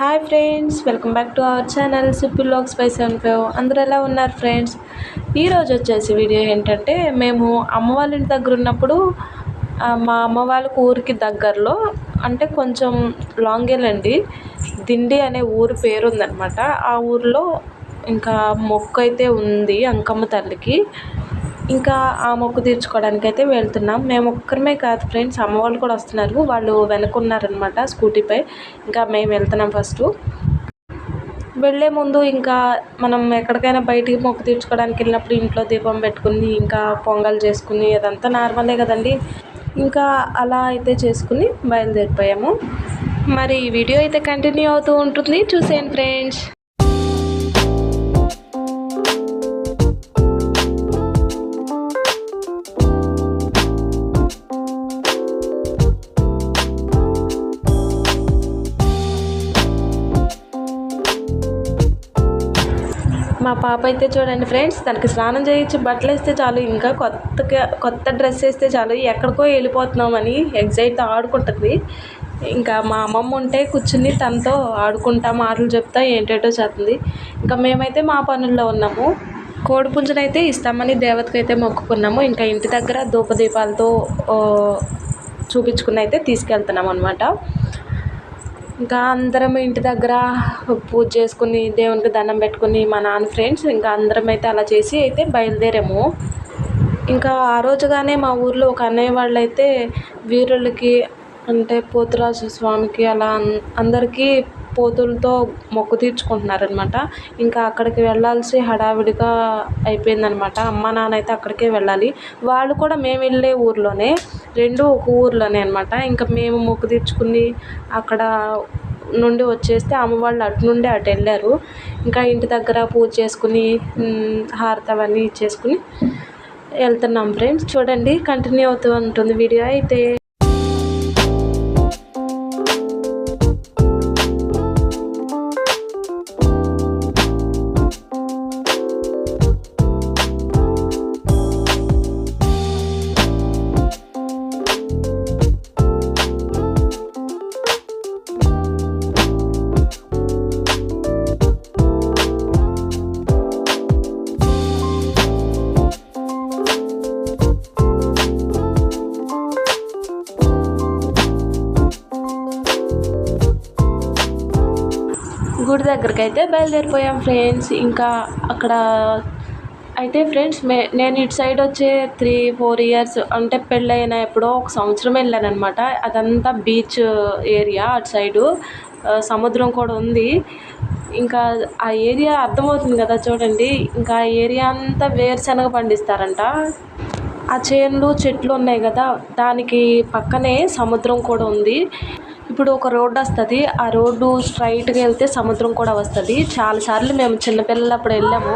Hi friends welcome back to our channel Sippy logs by seven five. అందరూ ఎలా ఉన్నారు friends? ఈరోజు వచ్చేసి వీడియో ఏంటంటే మేము అమ్మ వాళ్ళ ఇంటి దగ్గర ఉన్నప్పుడు మా అమ్మ వాళ్ళకు ఊరికి దగ్గరలో అంటే కొంచెం లాంగ్ వెళ్ళండి దిండి అనే ఊరు పేరు ఉందన్నమాట ఆ ఊరిలో ఇంకా మొక్క అయితే ఉంది అంకమ్మ తల్లికి. ఇంకా ఆ మొక్కు తీర్చుకోవడానికి అయితే వెళ్తున్నాం. మేము ఒక్కరమే కాదు ఫ్రెండ్స్ అమ్మ వాళ్ళు కూడా వస్తున్నారు. వాళ్ళు వెనుకున్నారనమాట స్కూటీపై. ఇంకా మేము వెళ్తున్నాం ఫస్ట్. వెళ్ళే ముందు ఇంకా మనం ఎక్కడికైనా బయటికి మొక్కు తీర్చుకోవడానికి వెళ్ళినప్పుడు ఇంట్లో దీపం పెట్టుకుని ఇంకా పొంగల్ చేసుకుని అదంతా నార్మలే కదండి. ఇంకా అలా అయితే చేసుకుని బయలుదేరిపోయాము. మరి ఈ వీడియో అయితే కంటిన్యూ అవుతూ ఉంటుంది. చూసేయండి ఫ్రెండ్స్. మా పాప అయితే చూడండి ఫ్రెండ్స్ తనకి స్నానం చేయించి బట్టలు వేస్తే చాలు ఇంకా కొత్తగా కొత్త డ్రెస్ వేస్తే చాలు ఎక్కడికో వెళ్ళిపోతున్నామని ఎగ్జైట్తో ఆడుకుంటుంది. ఇంకా మా అమ్మమ్మ ఉంటే కూర్చుని తనతో ఆడుకుంటా మాటలు చెప్తా ఏంటేటో చేస్తుంది. ఇంకా మేమైతే మా పనుల్లో ఉన్నాము. కోడి పుంజునైతే ఇస్తామని దేవతకు అయితే మొక్కుకున్నాము. ఇంకా ఇంటి దగ్గర ధూపదీపాలతో చూపించుకుని అయితే తీసుకెళ్తున్నాం అనమాట ఇంకా అందరం ఇంటి దగ్గర పూజ చేసుకుని దేవునికి దండం పెట్టుకుని మా నాన్న ఫ్రెండ్స్ ఇంకా అందరం అయితే అలా చేసి అయితే బయలుదేరాము. ఇంకా ఆ రోజుగానే మా ఊర్లో ఒక అన్నయ్య వాళ్ళు అయితే వీరులకి అంటే పోతురాజు స్వామికి అలా అందరికీ పోతులతో మొక్కు తీర్చుకుంటున్నారనమాట ఇంకా అక్కడికి వెళ్ళాల్సి హడావిడిగా అయిపోయిందనమాట అమ్మ నాన్న అయితే అక్కడికే వెళ్ళాలి. వాళ్ళు కూడా మేము వెళ్ళే ఊర్లోనే రెండు ఒక ఊర్లోనే అనమాట ఇంకా మేము మొక్కు తీర్చుకుని అక్కడ నుండి వచ్చేస్తే అమ్మ వాళ్ళు అటు నుండి అటు వెళ్ళారు. ఇంకా ఇంటి దగ్గర పూజ చేసుకుని మ్, హారతి అవన్నీ ఇచ్చేసుకుని వెళ్తున్నాం ఫ్రెండ్స్. చూడండి కంటిన్యూ అవుతూ ఉంటుంది వీడియో అయితే. గుడి దగ్గరికి అయితే బయలుదేరిపోయాం ఫ్రెండ్స్. ఇంకా అక్కడ అయితే ఫ్రెండ్స్ మే నేను ఇటు సైడ్ వచ్చే త్రీ ఫోర్ ఇయర్స్ అంటే పెళ్ళైన ఎప్పుడో ఒక సంవత్సరం వెళ్ళానమాట అదంతా బీచ్ ఏరియా అటు సైడు. సముద్రం కూడా ఉంది. ఇంకా ఆ ఏరియా అర్థమవుతుంది కదా చూడండి. ఇంకా ఆ ఏరియా అంతా వేరుశనగ పండిస్తారంట. ఆ చేనులు చెట్లు ఉన్నాయి కదా దానికి పక్కనే సముద్రం కూడా ఉంది. ఇప్పుడు ఒక రోడ్డు వస్తుంది. ఆ రోడ్డు స్ట్రైట్గా వెళ్తే సముద్రం కూడా వస్తుంది. చాలాసార్లు మేము చిన్నపిల్లలు అప్పుడు వెళ్ళాము.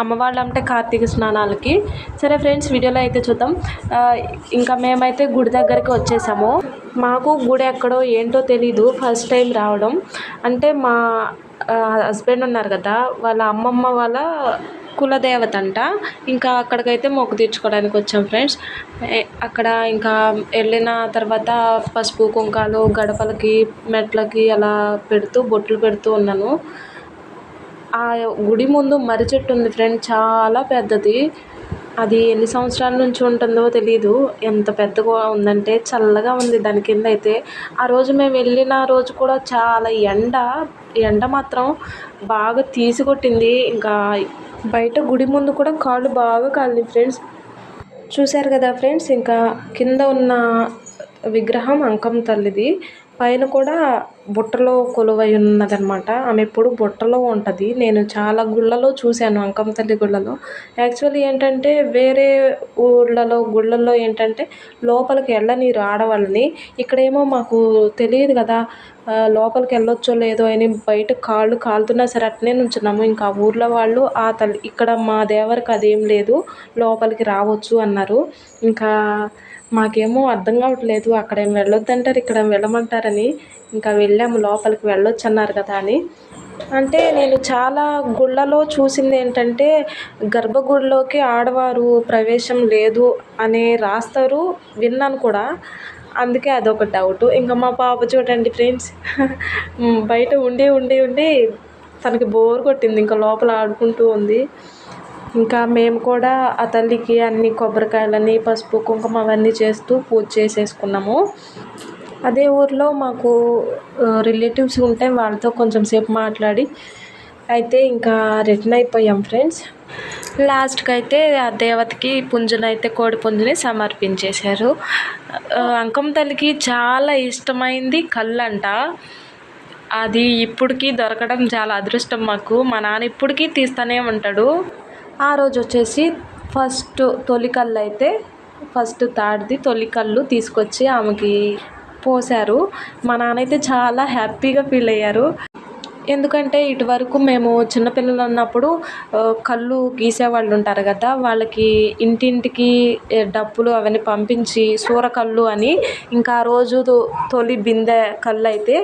అమ్మ వాళ్ళంటే కార్తీక స్నానాలకి. సరే ఫ్రెండ్స్ వీడియోలో అయితే చూద్దాం. ఇంకా మేమైతే గుడి దగ్గరికి వచ్చేసాము. మాకు గుడి ఎక్కడో ఏంటో తెలీదు. ఫస్ట్ టైం రావడం. అంటే మా హస్బెండ్ ఉన్నారు కదా వాళ్ళ అమ్మమ్మ వాళ్ళ కులదేవత అంట ఇంకా అక్కడికైతే మొక్కు తీర్చుకోవడానికి వచ్చాం ఫ్రెండ్స్. అక్కడ ఇంకా వెళ్ళిన తర్వాత పసుపు కుంకాలు గడపలకి మెట్లకి అలా పెడుతూ బొట్లు పెడుతూ ఉన్నాను. ఆ గుడి ముందు మర్రి చెట్టు ఉంది ఫ్రెండ్ చాలా పెద్దది. అది ఎన్ని సంవత్సరాల నుంచి ఉంటుందో తెలియదు ఎంత పెద్దగా ఉందంటే చల్లగా ఉంది దాని కింద అయితే. ఆ రోజు మేము వెళ్ళిన రోజు కూడా చాలా ఎండ ఎండ మాత్రం బాగా తీసికొట్టింది ఇంకా బయట గుడి ముందు కూడా కాళ్ళు బాగా కాలినాయి ఫ్రెండ్స్. చూశారు కదా ఫ్రెండ్స్ ఇంకా కింద ఉన్న విగ్రహం అంకం తల్లిది. పైన కూడా బుట్టలో కొలువై ఉన్నదనమాట ఆమె ఎప్పుడు బుట్టలో ఉంటుంది. నేను చాలా గుళ్ళలో చూశాను అంకం తల్లి గుళ్ళలో. యాక్చువల్లీ ఏంటంటే వేరే ఊళ్ళలో గుళ్ళల్లో ఏంటంటే లోపలికి వెళ్ళనీరు ఆడవాళ్ళని. ఇక్కడేమో మాకు తెలియదు కదా లోపలికి వెళ్ళొచ్చో లేదో అని బయట కాళ్ళు కాలుతున్నా సరే అట్నే నుంచున్నాము. ఇంకా ఊర్లో వాళ్ళు ఆ తల్లి ఇక్కడ మా దేవరికి అదేం లేదు లోపలికి రావచ్చు అన్నారు. ఇంకా మాకేమో అర్థం కావట్లేదు అక్కడ ఏం వెళ్ళొద్దంటారు ఇక్కడ వెళ్ళమంటారని. ఇంకా వెళ్ళాము లోపలికి వెళ్ళొచ్చు అన్నారు కదా అని. అంటే నేను చాలా గుళ్ళలో చూసింది ఏంటంటే గర్భగుడిలోకి ఆడవారు ప్రవేశం లేదు అనే రాస్తారు విన్నాను కూడా. అందుకే అదొక డౌట్ ఇంకా మా పాప చూడండి ఫ్రెండ్స్ బయట ఉండి ఉండి ఉండి తనకి బోర్ కొట్టింది ఇంకా లోపల ఆడుకుంటూ ఉంది. ఇంకా మేము కూడా ఆ తల్లికి అన్ని కొబ్బరికాయలని పసుపు కుంకుమ అవన్నీ చేస్తూ పూజ చేసేసుకున్నాము. అదే ఊర్లో మాకు రిలేటివ్స్ ఉంటే వాళ్ళతో కొంచెం సేపు మాట్లాడి అయితే ఇంకా రిటర్న్ అయిపోయాం ఫ్రెండ్స్. లాస్ట్కి అయితే ఆ దేవతకి పుంజుని అయితే కోడి పుంజుని సమర్పించేశారు. అంకం తల్లికి చాలా ఇష్టమైంది కళ్ళంట. అది ఇప్పటికీ దొరకడం చాలా అదృష్టం మాకు. మా నాన్న ఇప్పటికీ తీస్తూనే ఉంటాడు. ఆ రోజు వచ్చేసి ఫస్ట్ తొలి కళ్ళు అయితే ఫస్ట్ తాడిది తొలి కళ్ళు తీసుకొచ్చి ఆమెకి పోసారు మా నాన్న అయితే చాలా హ్యాపీగా ఫీల్ అయ్యారు. ఎందుకంటే ఇటువరకు మేము చిన్నపిల్లలు ఉన్నప్పుడు కళ్ళు గీసేవాళ్ళు ఉంటారు కదా వాళ్ళకి ఇంటింటికి డప్పులు అవన్నీ పంపించి సూరకళ్ళు అని ఇంకా ఆ రోజు తొలి బిందె కళ్ళు అయితే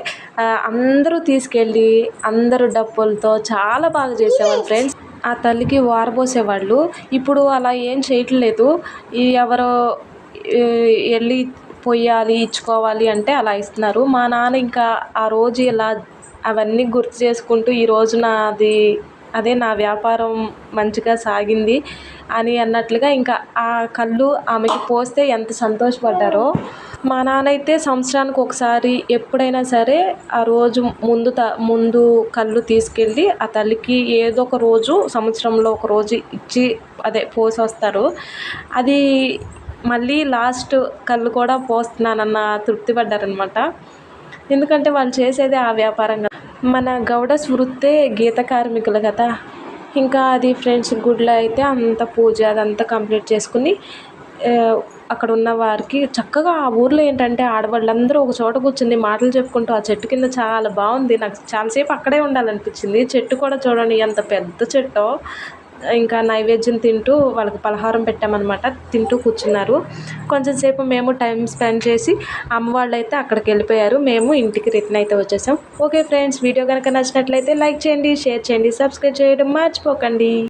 అందరూ తీసుకెళ్ళి అందరూ డప్పులతో చాలా బాగా చేసేవాళ్ళు ఫ్రెండ్స్. ఆ తల్లికి వారబోసేవాళ్ళు ఇప్పుడు అలా ఏం చేయట్లేదు. ఈ ఎవరో వెళ్ళి పొయ్యాలి ఇచ్చుకోవాలి అంటే అలా ఇస్తున్నారు. మా నాన్న ఇంకా ఆ రోజు ఇలా అవన్నీ గుర్తు చేసుకుంటూ ఈ రోజు నాది అదే నా వ్యాపారం మంచిగా సాగింది అని అన్నట్లుగా ఇంకా ఆ కళ్ళు ఆమెకి పోస్తే ఎంత సంతోషపడ్డారో. మా నాన్న అయితే సంవత్సరానికి ఒకసారి ఎప్పుడైనా సరే ఆ రోజు ముందు త ముందు కళ్ళు తీసుకెళ్ళి ఆ తల్లికి ఏదో ఒక రోజు సంవత్సరంలో ఒక రోజు ఇచ్చి అదే పోసి వస్తారు అది మళ్ళీ లాస్ట్ కళ్ళు కూడా పోస్తున్నానన్న తృప్తి పడ్డారనమాట ఎందుకంటే వాళ్ళు చేసేది ఆ వ్యాపారం మన గౌడస్ వృత్తే గీత కార్మికులు కదా. ఇంకా అది ఫ్రెండ్స్ గుడిలో అయితే అంత పూజ అదంతా కంప్లీట్ చేసుకుని అక్కడ ఉన్న వారికి చక్కగా ఆ ఊర్లో ఏంటంటే ఆడవాళ్ళందరూ ఒక చోట కూర్చుని మాటలు చెప్పుకుంటూ ఆ చెట్టు కింద చాలా బాగుంది నాకు చాలాసేపు అక్కడే ఉండాలనిపించింది. చెట్టు కూడా చూడండి ఎంత పెద్ద చెట్టో ఇంకా నైవేద్యం తింటూ వాళ్ళకి పలహారం పెట్టామన్నమాట. తింటూ కూర్చున్నారు. కొంచెం సేపు మేము టైం స్పెండ్ చేసి అమ్మవాళ్ళు అయితే అక్కడికి వెళ్ళిపోయారు. మేము ఇంటికి రిటర్న్ అయితే వచ్చేసాం. ఓకే ఫ్రెండ్స్ వీడియో కనుక నచ్చినట్లయితే లైక్ చేయండి షేర్ చేయండి సబ్స్క్రైబ్ చేయడం మర్చిపోకండి.